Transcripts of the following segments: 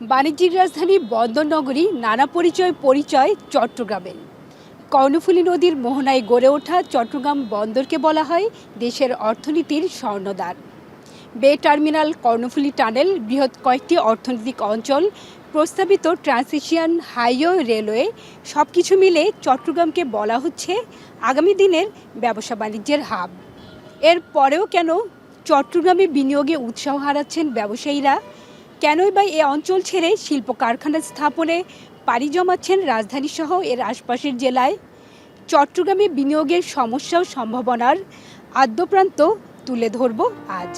বাণিজ্যিক রাজধানী বন্দরনগরী নানা পরিচয় পরিচয় চট্টগ্রামের। কর্ণফুলী নদীর মোহনায় গড়ে ওঠা চট্টগ্রাম বন্দরকে বলা হয় দেশের অর্থনীতির স্বর্ণদ্বার বে টার্মিনাল কর্ণফুলী টানেল বৃহৎ কয়েকটি অর্থনৈতিক অঞ্চল, প্রস্তাবিত ট্রান্সিশিয়ান হাইওয়ে রেলওয়ে সব কিছু মিলে চট্টগ্রামকে বলা হচ্ছে আগামী দিনের ব্যবসা বাণিজ্যের হাব। এর পরেও কেন চট্টগ্রামে বিনিয়োগে উৎসাহ হারাচ্ছেন ব্যবসায়ীরা? কেনই বা এ অঞ্চল ছেড়ে শিল্প কারখানা স্থাপনে পাড়ি জমাচ্ছেন রাজধানীসহ এর আশপাশের জেলায়? চট্টগ্রামে বিনিয়োগের সমস্যা ও সম্ভাবনার আদ্যপ্রান্ত তুলে ধরব আজ।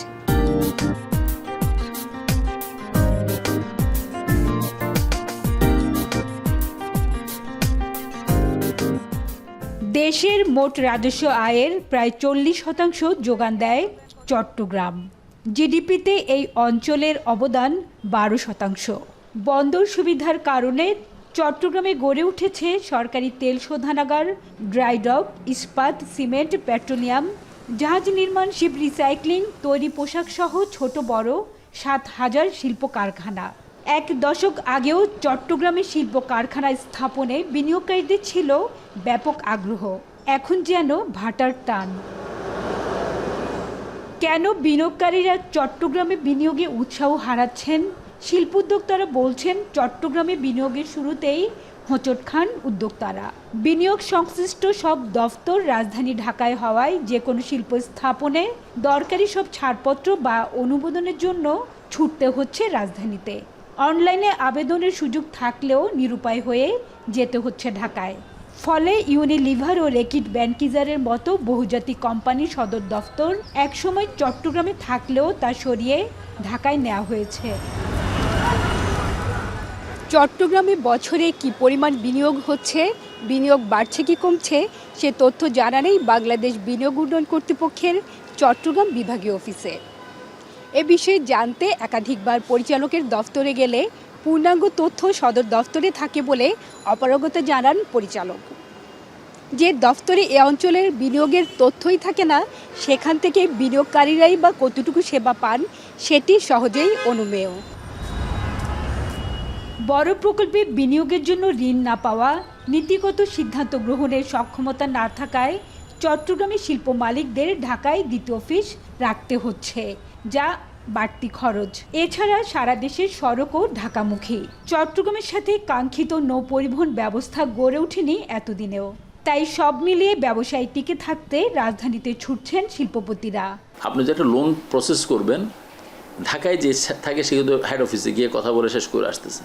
দেশের মোট রাজস্ব আয়ের প্রায় চল্লিশ শতাংশ যোগান দেয় চট্টগ্রাম। জিডিপিতে এই অঞ্চলের অবদান বারো শতাংশ। বন্দর সুবিধার কারণে চট্টগ্রামে গড়ে উঠেছে সরকারি তেল শোধনাগার ড্রাইডক ইস্পাত, সিমেন্ট, পেট্রোলিয়াম, জাহাজ নির্মাণ, শিপ রিসাইক্লিং, তৈরি পোশাক সহ ছোট বড় সাত হাজার শিল্প কারখানা। এক দশক আগেও চট্টগ্রামে শিল্প কারখানা স্থাপনে বিনিয়োগকারীদের ছিল ব্যাপক আগ্রহ। এখন যেন ভাটার টান। কেন বিনিয়োগকারীরা চট্টগ্রামে বিনিয়োগে উৎসাহ হারাচ্ছেন? শিল্প উদ্যোক্তারা বলছেন, চট্টগ্রামে বিনিয়োগের শুরুতেই হোঁচট খান উদ্যোক্তারা। বিনিয়োগ সংশ্লিষ্ট সব দফতর রাজধানী ঢাকায় হওয়ায় যে কোনো শিল্প স্থাপনে দরকারি সব ছাড়পত্র বা অনুমোদনের জন্য ছুটতে হচ্ছে রাজধানীতে। অনলাইনে আবেদনের সুযোগ থাকলেও নিরুপায় হয়ে যেতে হচ্ছে ঢাকায়। ফলে ইউনিলিভার ও রেকিট ব্যানকিজারের মতো বহুজাতিক কোম্পানির সদর দফতর একসময় চট্টগ্রামে থাকলেও তা সরিয়ে ঢাকায় নেওয়া হয়েছে। চট্টগ্রামে বছরে কি পরিমাণ বিনিয়োগ হচ্ছে, বিনিয়োগ বাড়ছে কি কমছে, সে তথ্য জানা নেই বাংলাদেশ বিনিয়োগ উন্নয়ন কর্তৃপক্ষের চট্টগ্রাম বিভাগীয় অফিসে। এ বিষয়ে জানতে একাধিকবার পরিচালকের দফতরে গেলে পূর্ণাঙ্গ তথ্য সদর দফতরে থাকে বলে অপারগতা জানান পরিচালক। যে দফতরে এ অঞ্চলের বিনিয়োগের তথ্যই থাকে না, সেখান থেকে বিনিয়োগকারীরাই বা কতটুকু সেবা পান, সেটি সহজেই অনুমেয়। বড় প্রকল্পে বিনিয়োগের জন্য ঋণ না পাওয়া, নীতিগত সিদ্ধান্ত গ্রহণের সক্ষমতা না থাকায় চট্টগ্রামের শিল্প মালিকদের ঢাকায় দ্বিতীয় অফিস রাখতে হচ্ছে, যা বাড়তি খরচ। এছাড়া সারা দেশের সড়কও ঢাকামুখী। চট্টগ্রামের সাথে কাঙ্ক্ষিত নৌ পরিবহন ব্যবস্থা গড়ে ওঠেনি এতদিনেও। তাই সব মিলিয়ে ব্যবসায়ী টিকে থাকতে রাজধানীতে ছুটছেন শিল্পপতিরা। আপনি যে একটা লোন প্রসেস করবেন, ঢাকায় যে থাকে, সে কিন্তু হেড অফিসে গিয়ে কথা বলে শেষ করে আসতেছে।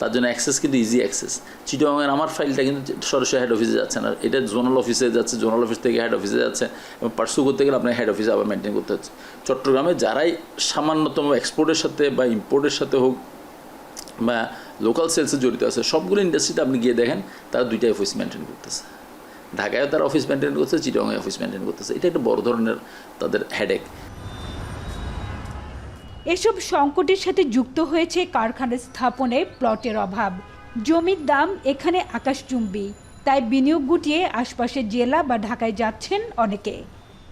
তার জন্য অ্যাক্সেস কিন্তু ইজি অ্যাক্সেস চিটংয়ের আমার ফাইলটা কিন্তু সরাসরি হেড অফিসে যাচ্ছে না। এটা জোনাল অফিসে যাচ্ছে জোনাল অফিস থেকে হেড অফিসে যাচ্ছে এবং পার্সু করতে গেলে আপনার হেড অফিসে আবার মেনটেন করতে হচ্ছে। চট্টগ্রামে যারাই সামান্যতম এক্সপোর্টের সাথে বা ইম্পোর্টের সাথে হোক বা লোকাল সেলসে জড়িত আছে, সবগুলো ইন্ডাস্ট্রিতে আপনি গিয়ে দেখেন, তারা দুইটাই অফিস মেনটেন করতেছে। ঢাকায়ও তারা অফিস মেনটেন করছে চিটংয়ে অফিস মেনটেন করতেছে। এটা একটা বড় ধরনের তাদের হেডেক এসব সংকটের সাথে যুক্ত হয়েছে কারখানা স্থাপনে প্লটের অভাব। জমির দাম এখানে আকাশচুম্বী। তাই বিনিয়োগ গুটিয়ে আশপাশের জেলা বা ঢাকায় যাচ্ছেন অনেকে।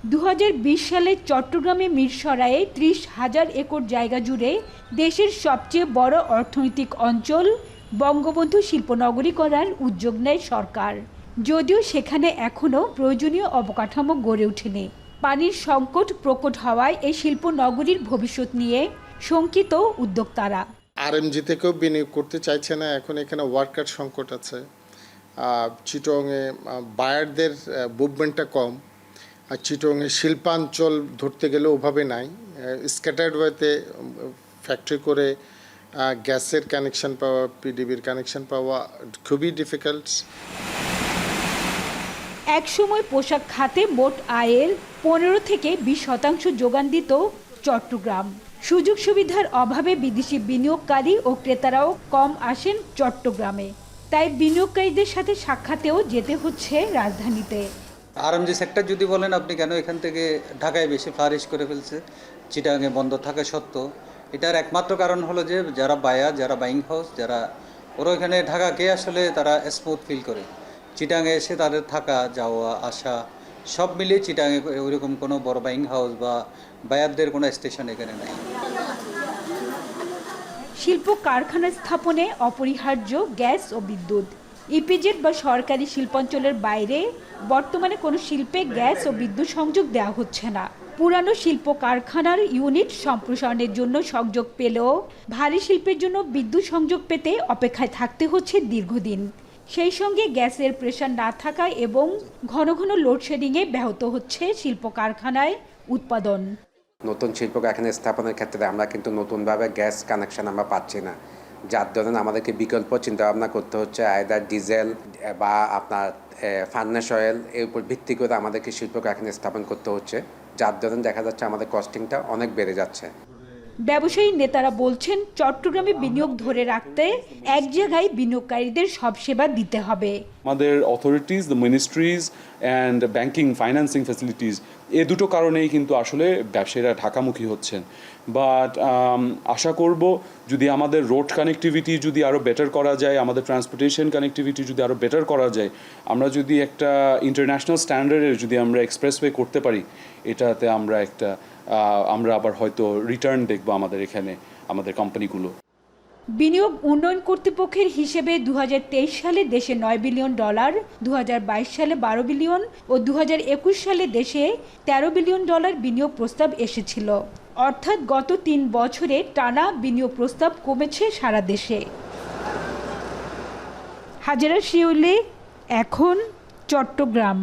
দু হাজার বিশ সালে চট্টগ্রামে মিরসরায়ে ত্রিশ হাজার একর জায়গা জুড়ে দেশের সবচেয়ে বড় অর্থনৈতিক অঞ্চল বঙ্গবন্ধু শিল্পনগরী করার উদ্যোগ নেয় সরকার। যদিও সেখানে এখনও প্রয়োজনীয় অবকাঠামো গড়ে ওঠেনি। পানির সংকট প্রকট হওয়ায় এই শিল্প নগরীর ভবিষ্যৎ নিয়ে শঙ্কিত উদ্যোক্তারা। আর এম আরএমজি থেকেও বিনিয়োগ করতে চাইছে না, এখন এখানে ওয়ার্কার সংকট আছে। চিটংয়ে বায়ারদের মুভমেন্টটা কম। আর চিটংয়ে শিল্পাঞ্চল ধরতে গেলে ওভাবে নাই। স্ক্যাটার্ড ওয়েতে ফ্যাক্টরি করে গ্যাসের কানেকশন পাওয়া পিডিবির কানেকশন পাওয়া খুবই ডিফিকাল্ট একসময় পোশাক খাতে মোট আয়ের পনেরো থেকে বিশ শতাংশ যোগান দিত চট্টগ্রাম। সুযোগ সুবিধার অভাবে বিদেশি বিনিয়োগকারী ও ক্রেতারাও কম আসেন চট্টগ্রামে। তাই বিনিয়োগকারীদের সাথে সাক্ষাতেও যেতে হচ্ছে রাজধানীতে। আরএমজি সেক্টর যদি বলেন আপনি কেন এখান থেকে ঢাকায় বেশি ফ্লারিশ করে ফেলছে? চিটাগাঙে বন্ধ থাকা সত্ত্বেও। এটার একমাত্র কারণ হলো যে, যারা বায়া যারা বাইং হাউস যারা ওরা এখানে ঢাকাকে আসলে তারা স্মুথ ফিল করে। চিটাঙে এসে তাদের থাকা, যাওয়া, আসা, সব মিলিয়ে চিটাঙে ওইরকম কোনো বড় বাইং হাউস বা বায়ারদের কোনো স্টেশন এখানে নেই। শিল্প কারখানা স্থাপনে অপরিহার্য গ্যাস ও বিদ্যুৎ। ইপিজেড বা সরকারি শিল্পাঞ্চলের বাইরে বর্তমানে কোনো শিল্পে গ্যাস ও বিদ্যুৎ সংযোগ দেওয়া হচ্ছে না। পুরানো শিল্প কারখানার ইউনিট সম্প্রসারণের জন্য সংযোগ পেলেও ভারী শিল্পের জন্য বিদ্যুৎ সংযোগ পেতে অপেক্ষায় থাকতে হচ্ছে দীর্ঘদিন। সেই সঙ্গে গ্যাসের প্রেশার না থাকায় এবং ঘন ঘন লোডশেডিংয়ে ব্যাহত হচ্ছে শিল্প কারখানায় উৎপাদন। নতুন শিল্প কারখানা স্থাপনের ক্ষেত্রে আমরা কিন্তু নতুনভাবে গ্যাস কানেকশন আমরা পাচ্ছি না। যার ধরুন আমাদেরকে বিকল্প চিন্তা ভাবনা করতে হচ্ছে আয়দার ডিজেল বা আপনার ফার্নেস অয়েল এর উপর ভিত্তি করে আমাদেরকে শিল্প কারখানা স্থাপন করতে হচ্ছে। যার ধরুন দেখা যাচ্ছে আমাদের কস্টিংটা অনেক বেড়ে যাচ্ছে। ব্যবসায়ী নেতারা বলছেন, চট্টগ্রামে বিনিয়োগ ধরে রাখতে এক জায়গায় বিনিয়োগকারীদের সব সেবা দিতে হবে। আমাদের authorities the ministries and banking financing facilities এ দুটো কারণেই কিন্তু আসলে ব্যবসায়ীরা ঢাকামুখী হচ্ছেন। বাট আশা করব যদি আমাদের রোড কানেক্টিভিটি যদি আরও বেটার করা যায়, আমাদের ট্রান্সপোর্টেশন কানেক্টিভিটি যদি আরও বেটার করা যায়, আমরা যদি একটা ইন্টারন্যাশনাল স্ট্যান্ডার্ডের যদি আমরা এক্সপ্রেসওয়ে করতে পারি, এটাতে আমরা একটা আমরা আবার হয়তো রিটার্ন দেখব আমাদের এখানে, আমাদের কোম্পানিগুলো বিনিয়োগ উন্নয়ন কর্তৃপক্ষের হিসেবে দু হাজার তেইশ সালে দেশে নয় বিলিয়ন ডলার দু হাজার বাইশ সালে বারো বিলিয়ন ও দু হাজার একুশ সালে দেশে ১৩ বিলিয়ন ডলার বিনিয়োগ প্রস্তাব এসেছিল। অর্থাৎ গত তিন বছরে টানা বিনিয়োগ প্রস্তাব কমেছে সারা দেশে। হাজারা শিউলি, এখন চট্টগ্রাম।